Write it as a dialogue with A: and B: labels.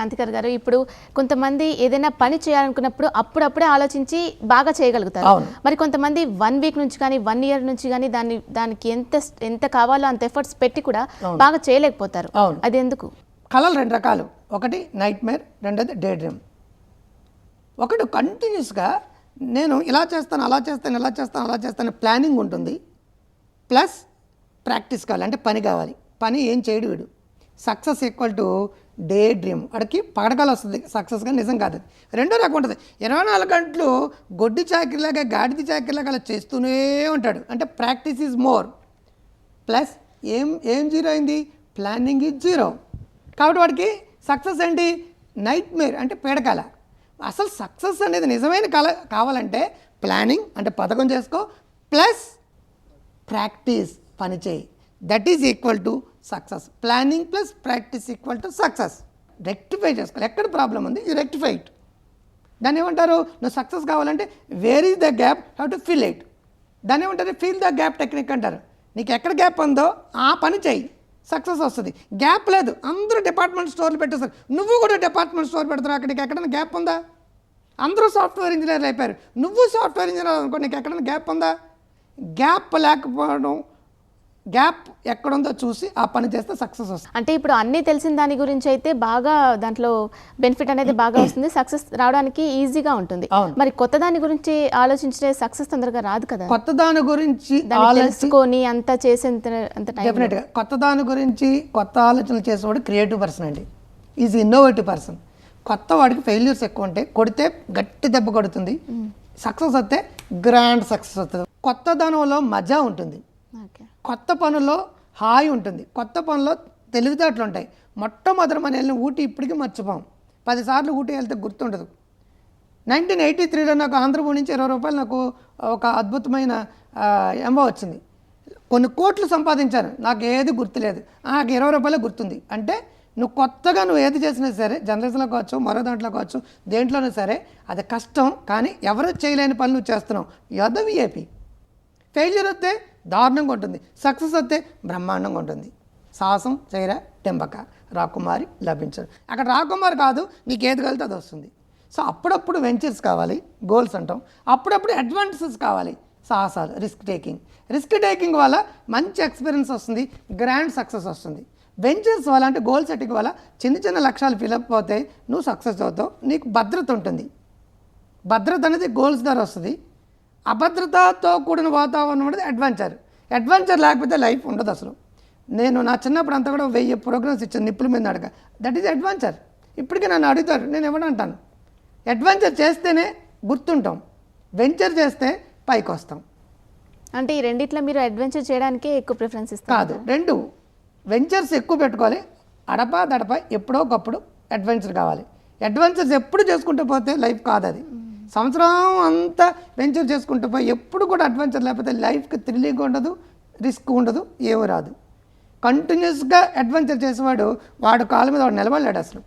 A: అంతికర్ గారు ఇప్పుడు కొంతమంది ఏదైనా పని చేయాలనుకున్నప్పుడు అప్పుడప్పుడే ఆలోచించి బాగా చేయగలుగుతారు. మరి కొంతమంది వన్ వీక్ నుంచి కానీ వన్ ఇయర్ నుంచి కానీ దాన్ని దానికి ఎంత ఎంత కావాలో అంత ఎఫర్ట్స్ పెట్టి కూడా బాగా చేయలేకపోతారు. అది ఎందుకు?
B: కళలు రెండు రకాలు. ఒకటి నైట్ మేర్ రెండోది డే డ్రీమ్. ఒకటి కంటిన్యూస్గా నేను ఇలా చేస్తాను అలా చేస్తాను ఇలా చేస్తాను అలా చేస్తాను ప్లానింగ్ ఉంటుంది. ప్లస్ ప్రాక్టీస్ కావాలి. అంటే పని కావాలి. పని ఏం చేయడు వీడు. Success equal to daydream. వాడికి పగడకాలు వస్తుంది సక్సెస్గా నిజం కాదు. రెండో రకం ఉంటుంది. ఇరవై నాలుగు గంటలు గొడ్డి చాకరీలాగా గాడిది చాకరీలాగా అలా చేస్తూనే ఉంటాడు. అంటే ప్రాక్టీస్ ఈజ్ మోర్ ప్లస్ ఏం ఏం జీరో అయింది? ప్లానింగ్ ఈజ్ జీరో కాబట్టి వాడికి సక్సెస్ ఏంటి? నైట్ మేర్ అంటే పీడకల. అసలు సక్సెస్ అనేది నిజమైన కళ కావాలంటే ప్లానింగ్ అంటే పథకం చేసుకో. ప్లస్ ప్రాక్టీస్ పని చేయి. That is equal to success planning plus practice equal to success rectify చేసుకోవాలి. ఎక్కడ ప్రాబ్లం ఉంది? యూ రెక్టిఫై ఇట్ దాన్ని ఏమంటారు? నువ్వు సక్సెస్ కావాలంటే where is the gap have to fill it దాన్ని ఏమంటారు? ఫీల్ ద గ్యాప్ టెక్నిక్ అంటారు. నీకు ఎక్కడ గ్యాప్ ఉందో ఆ పని చేయి. సక్సెస్ వస్తుంది. గ్యాప్ లేదు. అందరూ డిపార్ట్మెంట్ స్టోర్లు పెట్టేస్తారు. నువ్వు కూడా డిపార్ట్మెంట్ స్టోర్ పెడతావు అక్కడికి ఎక్కడైనా గ్యాప్ ఉందా? అందరూ సాఫ్ట్వేర్ ఇంజనీర్లు అయిపోయారు. నువ్వు సాఫ్ట్వేర్ ఇంజనీర్ అనుకో నీకు ఎక్కడైనా గ్యాప్ ఉందా? గ్యాప్ లేకపోవడం గ్యాప్ ఎక్కడుందో చూసి ఆ పని చేస్తే సక్సెస్ వస్తుంది.
A: అంటే ఇప్పుడు అన్నీ తెలిసిన దాని గురించి అయితే బాగా దాంట్లో బెనిఫిట్ అనేది బాగా వస్తుంది. సక్సెస్ రావడానికి ఈజీగా ఉంటుంది. మరి కొత్త దాని గురించి ఆలోచించే సక్సెస్ తొందరగా రాదు కదా?
B: కొత్త దాని గురించి
A: తెలుసుకొని అంత చేసేంత అంత టైం
B: డెఫినెట్గా కొత్త దాని గురించి కొత్త ఆలోచనలు చేసేవాడు క్రియేటివ్ పర్సన్ అండి. ఈజ్ ఇన్నోవేటివ్ పర్సన్ కొత్త వాడికి ఫెయిల్యూర్స్ ఎక్కువ ఉంటాయి కొడితే గట్టి దెబ్బ కొడుతుంది. సక్సెస్ వస్తే గ్రాండ్ సక్సెస్ వస్తుంది. కొత్త దానిలో మజా ఉంటుంది.
A: ఓకే
B: కొత్త పనుల్లో హాయి ఉంటుంది. కొత్త పనుల్లో తెలివితేటలు ఉంటాయి. మొట్టమొదటి మన వెళ్ళిన ఊటీ ఇప్పటికీ మర్చిపోం. పదిసార్లు ఊటీ వెళ్తే గుర్తుండదు. నైన్టీన్ ఎయిటీ త్రీలో నాకు ఆంధ్రభూమి నుంచి ఇరవై రూపాయలు నాకు ఒక అద్భుతమైన ఎంబో వచ్చింది. కొన్ని కోట్లు సంపాదించాను. నాకు ఏది గుర్తులేదు. నాకు ఇరవై రూపాయలే గుర్తుంది. అంటే నువ్వు కొత్తగా నువ్వు ఏది చేసినా సరే జర్నలిస్ట్లో కావచ్చు మరో దాంట్లో కావచ్చు దేంట్లోనూ సరే అది కష్టం. కానీ ఎవరు చేయలేని పనులు నువ్వు చేస్తున్నావు. యదవి విఏపీ ఫెయిల్యూర్ వస్తే దారుణంగా ఉంటుంది. సక్సెస్ వస్తే బ్రహ్మాండంగా ఉంటుంది. సాహసం చైర టెంబక. రాకుమారి లభించదు అక్కడ రాకుమారి కాదు నీకు ఏది కలితే అది వస్తుంది. సో అప్పుడప్పుడు వెంచర్స్ కావాలి గోల్స్ అంటాం. అప్పుడప్పుడు అడ్వాంటేజెస్ కావాలి సాహసాలు రిస్క్ టేకింగ్ రిస్క్ టేకింగ్ వల్ల మంచి ఎక్స్పీరియన్స్ వస్తుంది గ్రాండ్ సక్సెస్ వస్తుంది. వెంచర్స్ వల్ల అంటే గోల్ సెట్టింగ్ వల్ల చిన్న చిన్న లక్ష్యాలు ఫిలప్ అవుతాయి నువ్వు సక్సెస్ అవుతావు నీకు భద్రత ఉంటుంది. భద్రత అనేది గోల్స్ ద్వారా వస్తుంది. అభద్రతతో కూడిన వాతావరణం అనేది అడ్వెంచర్ అడ్వెంచర్ లేకపోతే లైఫ్ ఉండదు అసలు. నేను నా చిన్నప్పుడు అంతా కూడా వెయ్యి ప్రోగ్రామ్స్ ఇచ్చాను నిప్పుల మీద అడగ దట్ ఈజ్ అడ్వెంచర్ ఇప్పటికీ నన్ను అడుగుతారు నేను ఏమంటాను అడ్వెంచర్ చేస్తేనే గుర్తుంటాం వెంచర్ చేస్తే పైకి వస్తాం.
A: అంటే ఈ రెండిట్లో మీరు అడ్వెంచర్ చేయడానికే ఎక్కువ ప్రిఫరెన్స్ ఇస్తారు
B: కాదు రెండు. వెంచర్స్ ఎక్కువ పెట్టుకోవాలి అడప దడప ఎప్పుడో ఒకప్పుడు అడ్వెంచర్ కావాలి. అడ్వెంచర్స్ ఎప్పుడు చేసుకుంటూ పోతే లైఫ్ కాదు అది సంవత్సరం అంతా వెంచర్ చేసుకుంటూ పోయి ఎప్పుడు కూడా అడ్వెంచర్ లేకపోతే లైఫ్కి థ్రిల్లింగ్ ఉండదు రిస్క్ ఉండదు ఏమీ రాదు. కంటిన్యూస్గా అడ్వెంచర్ చేసేవాడు వాడు కాళ్ళ మీద వాడు నిలబడలేడు అసలు.